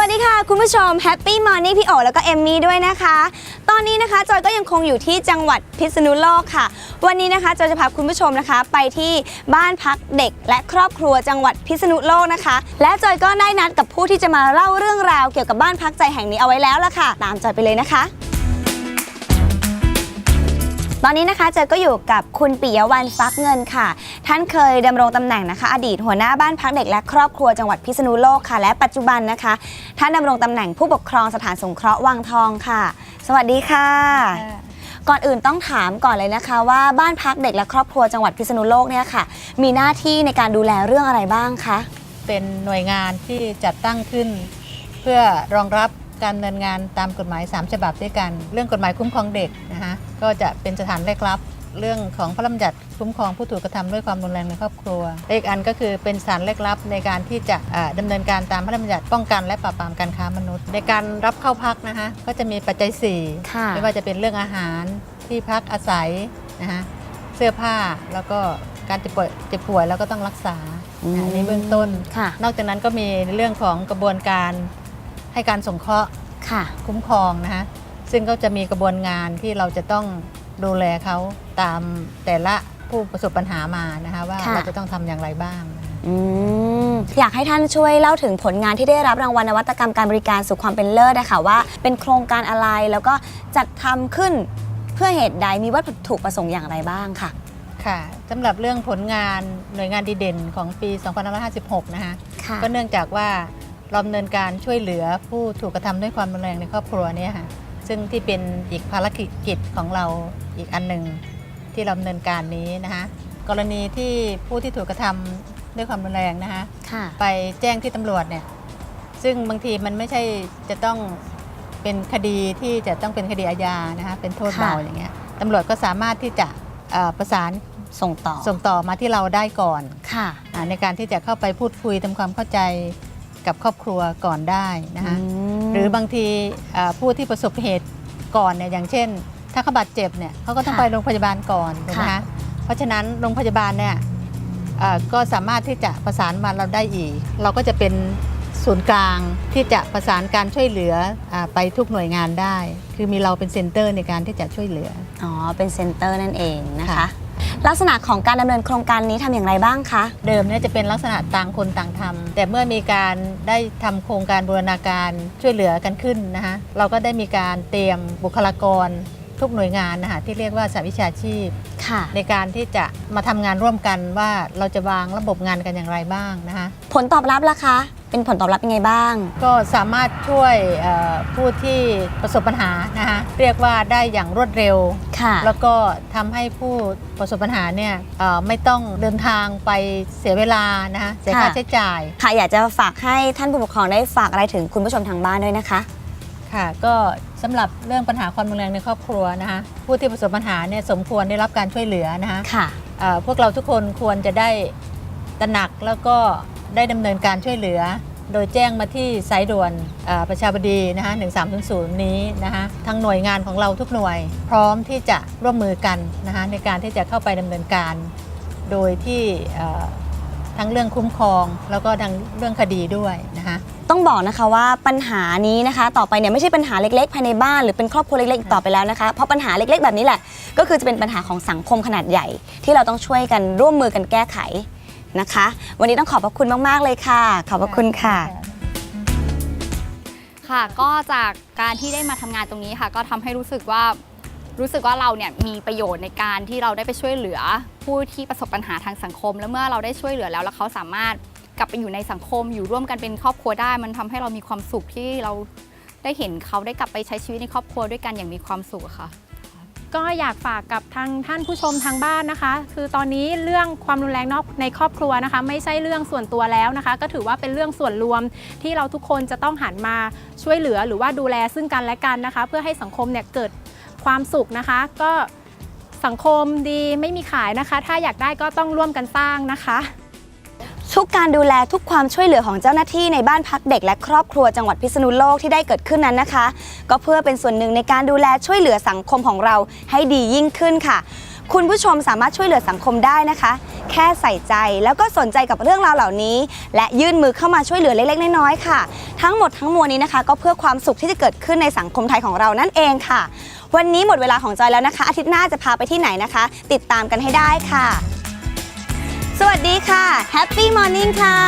วัสดีคุณผู้ชมแฮปปี้มอร์นิ่งพี่โอแล้วก็เอมมี่ด้วยนะคะ ตอนนี้นะคะจอยก็ยังคงอยู่ที่จังหวัดพิษณุโลกค่ะ วันนี้นะคะจอยจะพาคุณผู้ชมนะคะ ไปที่บ้านพักเด็ก และครอบครัวจังหวัดพิษณุโลกนะคะ และจอยก็ได้นัดกับผู้ที่จะมาเล่าเรื่องราวเกี่ยวกับบ้านพักใจแห่งนี้เอาไว้แล้วล่ะค่ะ ตามจอยไปเลยนะคะ ตอนนี้นะคะเจอก็อยู่กับคุณปิยวันฟักเงินค่ะ ท่านเคยดำรงตำแหน่งนะคะ อดีตหัวหน้าบ้านพักเด็กและครอบครัวจังหวัดพิษณุโลกค่ะ และปัจจุบันนะคะ ท่านดำรงตำแหน่งผู้ปกครองสถานสงเคราะห์วังทองค่ะ สวัสดีค่ะ ก่อนอื่นต้องถามก่อนเลยนะคะ ว่าบ้านพักเด็กและครอบครัวจังหวัดพิษณุโลกเนี่ยค่ะ มีหน้าที่ในการดูแลเรื่องอะไรบ้างคะ เป็นหน่วยงานที่จัดตั้งขึ้น เพื่อรองรับ การดำเนินงานตามกฎหมาย 3 ฉบับด้วยกัน เรื่องกฎหมายคุ้มครองเด็กนะคะก็จะเป็นสถานแรกรับ เรื่องของพระราชบัญญัติคุ้มครองผู้ถูกกระทำด้วยความรุนแรงในครอบครัวและอีกอันก็คือเป็นสถานแรกรับในการที่จะอ่าดำเนินการตามพระราชบัญญัติป้องกันและปราบปรามการค้ามนุษย์ ในการรับเข้าพักนะคะก็จะมีปัจจัยสี่ ค่ะ ไม่ว่าจะเป็นเรื่องอาหารที่พักอาศัยนะคะเสื้อผ้าแล้วก็การเจ็บป่วยเจ็บป่วยแล้วก็ต้องรักษาอืมอันนี้เบื้องต้น ค่ะ นอกจากนั้นก็มีเรื่องของกระบวนการให้การสงเคราะห์ ค่ะ คุ้มครองนะคะซึ่งก็จะมีกระบวนงานที่เราจะต้องดูแลเขาตามแต่ละผู้ประสบปัญหามานะคะว่าค่ะ เราจะต้องทำอย่างไรบ้างนะคะ อืมอยากให้ท่านช่วยเล่าถึงผลงานที่ได้รับรางวัลนวัตกรรมการบริการสู่ความเป็นเลิศนะคะว่าเป็นโครงการอะไรแล้วก็จัดทำขึ้นเพื่อเหตุใดมีวัตถุประสงค์อย่างไรบ้างค่ะ ค่ะสำหรับเรื่องผลงานหน่วยงานดีเด่นของปี 2556 นะคะ ค่ะ ก็เนื่องจากว่าเรา ดำเนินการช่วยเหลือผู้ถูกกระทำด้วยความรุนแรงในครอบครัวเนี่ยค่ะซึ่งที่เป็นอีกภารกิจของเราอีกอันหนึ่งที่เราดำเนินการนี้นะคะกรณีที่ผู้ที่ถูกกระทำด้วยความรุนแรงนะคะค่ะไปแจ้งที่ตำรวจเนี่ยซึ่งบางทีมันไม่ใช่จะต้องเป็นคดีที่จะต้องเป็นคดีอาญานะคะเป็นโทษค่ะเบาอย่างเงี้ยตำรวจก็สามารถที่จะเอ่อประสานส่งต่อส่งต่อมาที่เราได้ก่อนค่ะอ่าในการที่จะเข้าไปพูดคุยทำความเข้าใจ กับครอบครัวก่อนได้นะคะมหรือบางทีอ่าผู้ที่ประสบเหตุก่อนเนี่ยอย่างเช่น ถ้าเขาบาดเจ็บเนี่ยเขาก็ต้องค่ะไปโรงพยาบาลก่อนถูกไหมค่ะคะเพราะฉะนั้นโรงพยาบาลเนี่ยอ่าก็สามารถที่จะประสานมาเราได้อีก เราก็จะเป็นศูนย์กลางที่จะประสานการช่วยเหลืออาไปทุกหน่วยงานได้ คือมีเราเป็นเซ็นเตอร์ในการที่จะช่วยเหลือ อ๋อ เป็นเซ็นเตอร์นั่นเองนะคะค่ะ ลักษณะของการดำเนินโครงการนี้ทำอย่างไรบ้างคะ เดิมเนี่ยจะเป็นลักษณะต่างคนต่างทำแต่เมื่อมีการได้ทำโครงการบูรณาการช่วยเหลือกันขึ้นนะคะเราก็ได้มีการเตรียมบุคลากรทุกหน่วยงานนะคะที่เรียกว่าสาวิชาชีพ ค่ะ ในการที่จะมาทำงานร่วมกันว่าเราจะวางระบบงานกันอย่างไรบ้างนะคะ ผลตอบรับล่ะคะ เป็นผลตอบรับยังไงบ้าง ก็สามารถช่วยเอ่อผู้ที่ประสบปัญหานะคะเรียกว่าได้อย่างรวดเร็วค่ะแล้วก็ทำให้ผู้ประสบปัญหาเนี่ยเอ่อไม่ต้องเดินทางไปเสียเวลานะคะเสียค่าค่ะใช้จ่าย ค่ะอยากจะฝากให้ท่านผู้ปกครองได้ฝากอะไรถึงคุณผู้ชมทางบ้านด้วยนะคะค่ะก็สำหรับเรื่องปัญหาความรุนแรงในครอบครัวนะคะผู้ที่ประสบปัญหาเนี่ยสมควรได้รับการช่วยเหลือนะคะค่ะเอ่อพวกเราทุกคนควรจะได้ตระหนักแล้วก็ ได้ดำเนินการช่วยเหลือ โดยแจ้งมาที่สายด่วนประชาบดีนะคะ1300 นี้นะคะทางหน่วยงานของเราทุกหน่วย พร้อมที่จะร่วมมือกันนะคะในการที่จะเข้าไปดำเนินการ โดยที่ทั้งเรื่องคุ้มครองแล้วก็ทั้งเรื่องคดีด้วยนะคะต้องบอกนะคะว่าปัญหานี้นะคะ ต่อไปเนี่ยไม่ใช่ปัญหาเล็กๆภายในบ้านหรือเป็นครอบครัวเล็กๆต่อไปแล้วนะคะเพราะปัญหาเล็กๆแบบนี้แหละ ก็คือจะเป็นปัญหาของสังคมขนาดใหญ่ ที่เราต้องช่วยกันร่วมมือกันแก้ไข นะคะ วันนี้ต้องขอบพระคุณมาก ๆ เลยค่ะ ขอบพระคุณค่ะ ค่ะ ก็จากการที่ได้มาทำงานตรงนี้ค่ะ ก็ทำให้รู้สึกว่ารู้สึกว่าเราเนี่ยมีประโยชน์ในการที่เราได้ไปช่วยเหลือ ผู้ที่ประสบปัญหาทางสังคม แล้วเมื่อเราได้ช่วยเหลือแล้วแล้วเขาสามารถกลับไปอยู่ในสังคม อยู่ร่วมกันเป็นครอบครัวได้ มันทำให้เรามีความสุขที่เราได้เห็นเขาได้กลับไปใช้ชีวิตในครอบครัวด้วยกันอย่างมีความสุขอะค่ะ ก็อยากฝากกับทางท่านผู้ชมทางบ้านนะคะ คือตอนนี้เรื่องความรุนแรงนอกในครอบครัวนะคะ ไม่ใช่เรื่องส่วนตัวแล้วนะคะ ก็ถือว่าเป็นเรื่องส่วนรวมที่เราทุกคนจะต้องหันมาช่วยเหลือหรือว่าดูแลซึ่งกันและกันนะคะ เพื่อให้สังคมเนี่ยเกิดความสุขนะคะ ก็สังคมดีไม่มีขายนะคะ ถ้าอยากได้ก็ต้องร่วมกันสร้างนะคะ ทุกการดูแลทุกความช่วยเหลือของเจ้าหน้าที่ในบ้านพักเด็กและครอบครัวจังหวัดพิษณุโลกที่ได้เกิดขึ้นนั้นนะคะ ก็เพื่อเป็นส่วนหนึ่งในการดูแลช่วยเหลือสังคมของเราให้ดียิ่งขึ้นค่ะ คุณผู้ชมสามารถช่วยเหลือสังคมได้นะคะ แค่ใส่ใจแล้วก็สนใจกับเรื่องราวเหล่านี้ และยื่นมือเข้ามาช่วยเหลือเล็กๆน้อยๆค่ะ ทั้งหมดทั้งมวลนี้นะคะ ก็เพื่อความสุขที่จะเกิดขึ้นในสังคมไทยของเรานั่นเองค่ะ วันนี้หมดเวลาของจอยแล้วนะคะ อาทิตย์หน้าจะพาไปที่ไหนนะคะ ติดตามกันให้ได้ค่ะ วัสดีค่ะ Happy Morning ค่ะ